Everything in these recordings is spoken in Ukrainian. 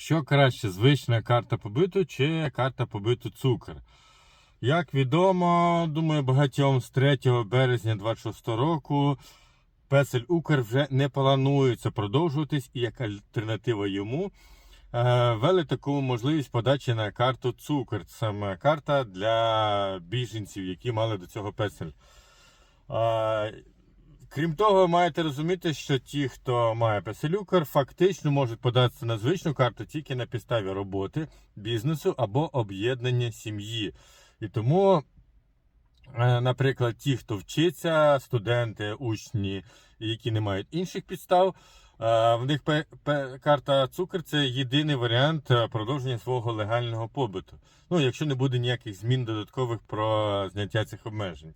Що краще, звична карта побиту чи карта побиту цукор? Як відомо, думаю, багатьом з 3 березня 26 року песель Укр вже не планується продовжуватись, і як альтернатива йому е, ввели таку можливість подачі на карту цукор. Це саме карта для біженців, які мали до цього песель. Крім того, маєте розуміти, що ті, хто має песелюкер, фактично можуть податися на звичну карту тільки на підставі роботи, бізнесу або об'єднання сім'ї. І тому, е, наприклад, ті, хто вчиться, студенти, учні, які не мають інших підстав, е, в них карта цукор це єдиний варіант е, продовження свого легального побуту. Ну, якщо не буде ніяких змін додаткових про зняття цих обмежень.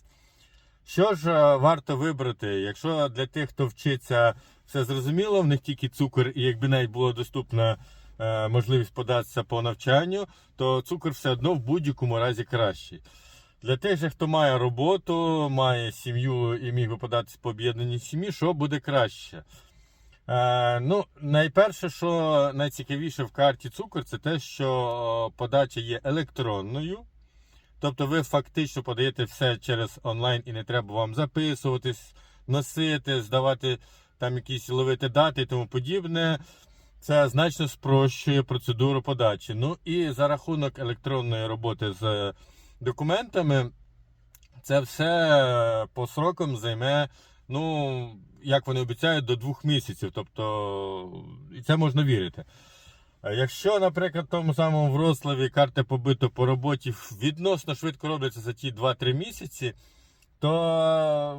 Що ж е, варто вибрати? Якщо для тих, хто вчиться, все зрозуміло, в них тільки цукор, і якби навіть була доступна е, можливість податися по навчанню, то цукор все одно в будь-якому разі кращий. Для тих же, хто має роботу, має сім'ю і міг би податися по об'єднаній сім'ї, що буде краще? Е, ну, найперше, що найцікавіше в карті цукор, це те, що подача є електронною. Тобто ви фактично подаєте все через онлайн і не треба вам записуватись, носити, здавати там якісь ловити дати і тому подібне. Це значно спрощує процедуру подачі. Ну і за рахунок електронної роботи з документами, це все по срокам займе, ну, як вони обіцяють, до двох місяців. Тобто, і це можна вірити. А Якщо, наприклад, в тому самому Вроцлаві карти побито по роботі відносно швидко робляться за ті 2-3 місяці, то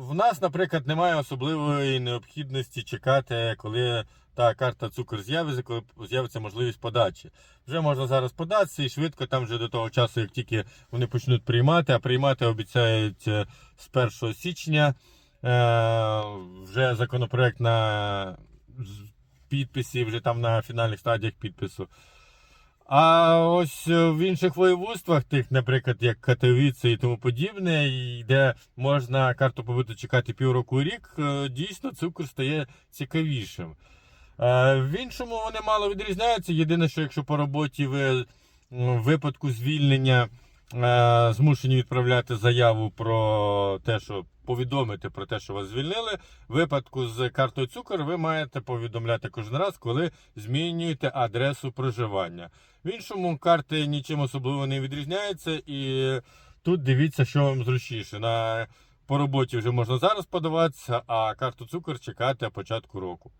в нас, наприклад, немає особливої необхідності чекати, коли та карта цукор з'явиться, коли з'явиться можливість подачі. Вже можна зараз податися і швидко там вже до того часу, як тільки вони почнуть приймати, а приймати обіцяють е, з 1 січня. Е, вже законопроект на підписі, вже там на фінальних стадіях підпису. А ось е, в інших воєводствах, тих, наприклад, як Катовіце і тому подібне, де можна карту побиту чекати півроку рік, е, дійсно цукор стає цікавішим. Е, В іншому вони мало відрізняються. Єдине, що якщо по роботі ви в випадку звільнення змушені відправляти заяву про те, що повідомити про те, що вас звільнили. В випадку з картою цукор ви маєте повідомляти кожен раз, коли змінюєте адресу проживання. В іншому карти нічим особливо не відрізняються, і тут дивіться, що вам зручніше. На по роботі вже можна зараз подаватися, а карту цукор чекати початку року.